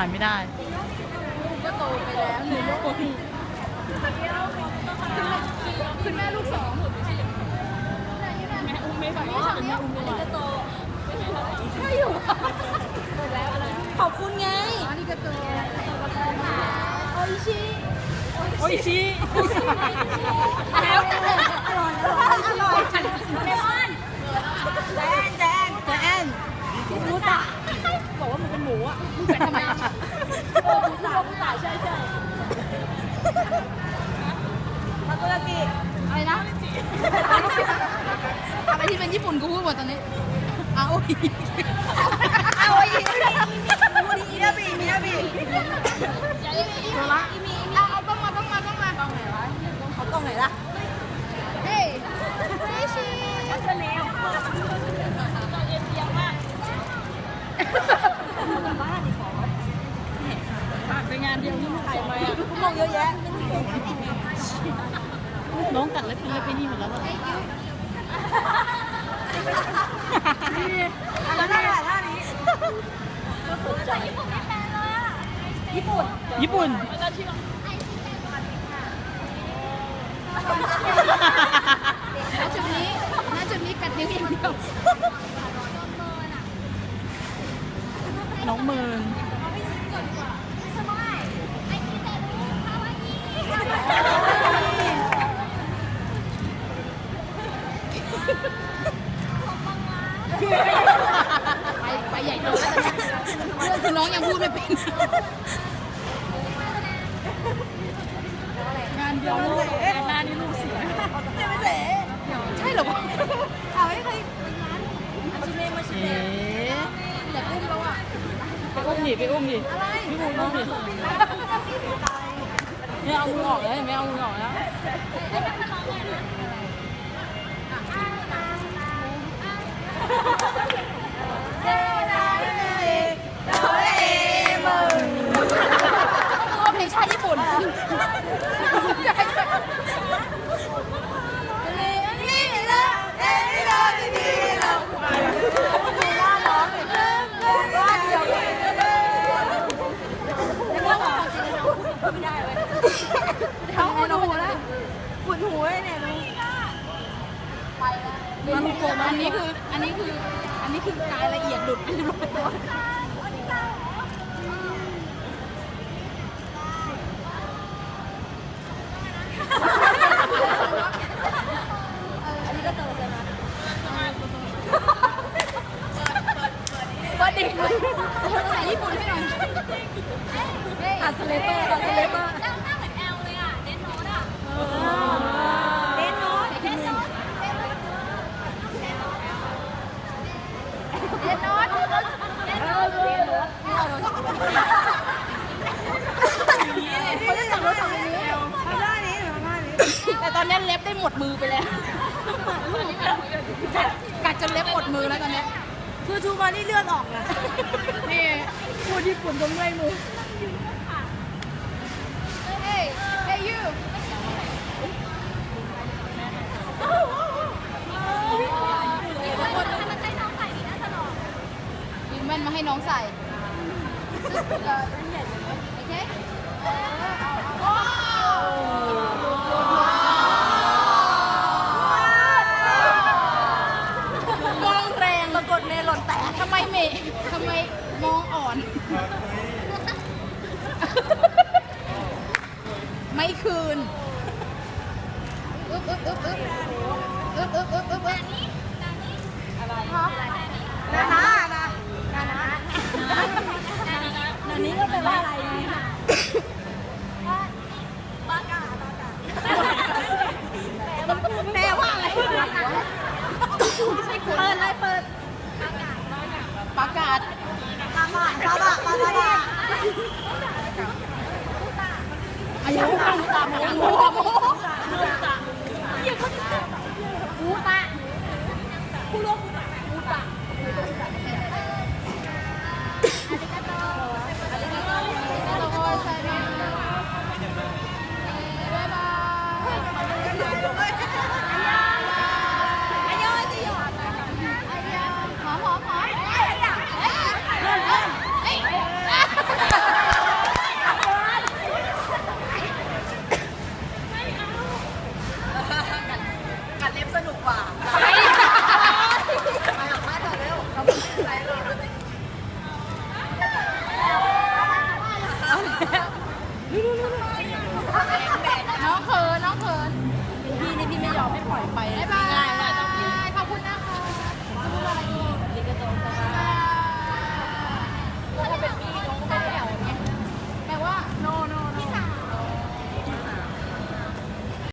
ถ่ายไม่ได้ก็โตไปแล้วหนูก็โตคุณแม่ลูกสองแม่อุ้มไม่ไหวแม่อุ้มไม่ไหวโตใช่อยู่แล้วอะไรขอบคุณไงอันนี้ก็โตโออิชิโอ้ยชี้แล้วแต่อร่อยอร่อยเลมอน แจนแจน แต่แอนมูตะบอกว่ามันเป็นหมูอะมึง เป็นทำไมอะเออมูตะมูตะใช่ใช่ทาโกยากิอะไรนะอะไรที่เป็นญี่ปุ่นกูพูดหมดตอนนี้อาโอยอ้าวอีมูนิอินาบิมินาบิตัวละเอาเอาต้องมาต้องมาต้องมาต้องไหนวะ เขาตรงไหนล่ะ เฮ้ยเฮ้ยชี จะแนว ไปงานเดียวนี่ถ่ายไปอะมองเยอะแยะ น้องกัดเล็บเป็นเล็บไปนี่หมดแล้วอะแล้วท่าไหนท่านี้ญี่ปุ่นญี่ปุ่นณจุดนี้ณจุดนี้กัดนิ้วอย่างเดียว น้องเมิน ไปไปใหญ่โตแล้วตอ นนี้เรื่องคือน้องยังพูดไม่เป็น งานเดียวลูกงานหน้านี่ลูกเสียจะไม่เสะใช่เหรอวะเอาให้ใครเอ๊ะอยากอุ้มแล้วอะไปอุ้มดิไปอุ้มดิพี่บูมอุ้มดิเนี่ยเอามือออกแล้วเห็นไหมเอามือออกแล้ว เดลาเดโดเรมอน ตัวเพลงชาติญี่ปุ่น นี่ละเดลิโดดีดีเราว่าร้องเลยว่าเดียวเลย เขาปวดหูแล้วปวดหัวเลยเนี่ยมึงมันโกงอันนี้คือ อันนี้คือ อันนี้คือกายละเอียดหลุดไปเรียบร้อยแล้วอันนี้ก็เติมเลยนะว่าเด็กเลยภาษาญี่ปุ่นให้หน่อยอัดสเลเตอร์อัดสเลเตอร์ หน้าเหมือนแอลเลยอะ เดนโนดอะ เดนโน้ต เดนโนดเดนโนดเดนโนดเดนโนด เขาจะจับรถฝั่งนี้ทำได้นี้หรือทำได้นี้ แต่ตอนนี้เล็บได้หมดมือไปแล้วกัดกัดจนเล็บหมดมือแล้วตอนเนี้ยคือทูมานี่เลือดออกนะนี่พูดญี่ปุ่นตรงไรมือเฮ้ยเฮ้ยยูยืมแว่นมาให้น้องใส่โอเคมองแรง ปรากฏเมลอนแตก ทำไมเมย์ทำไมมองอ่อน ไม่ คืนอึ๊บอึ๊บอึ๊บอึ๊บอึ๊บอึ๊บอึ๊บอึ๊บอึ๊บอะไรนะนะนะนะนะนันนี้ก็แปลว่าอะไรนะบากาบากาแปลว่าอะไรไม่ใช่คนเปิดเลยเปิดประกาศตาบาตาบาตาบาอายุตามตาม 大魔魔魔魔魔魔魔魔魔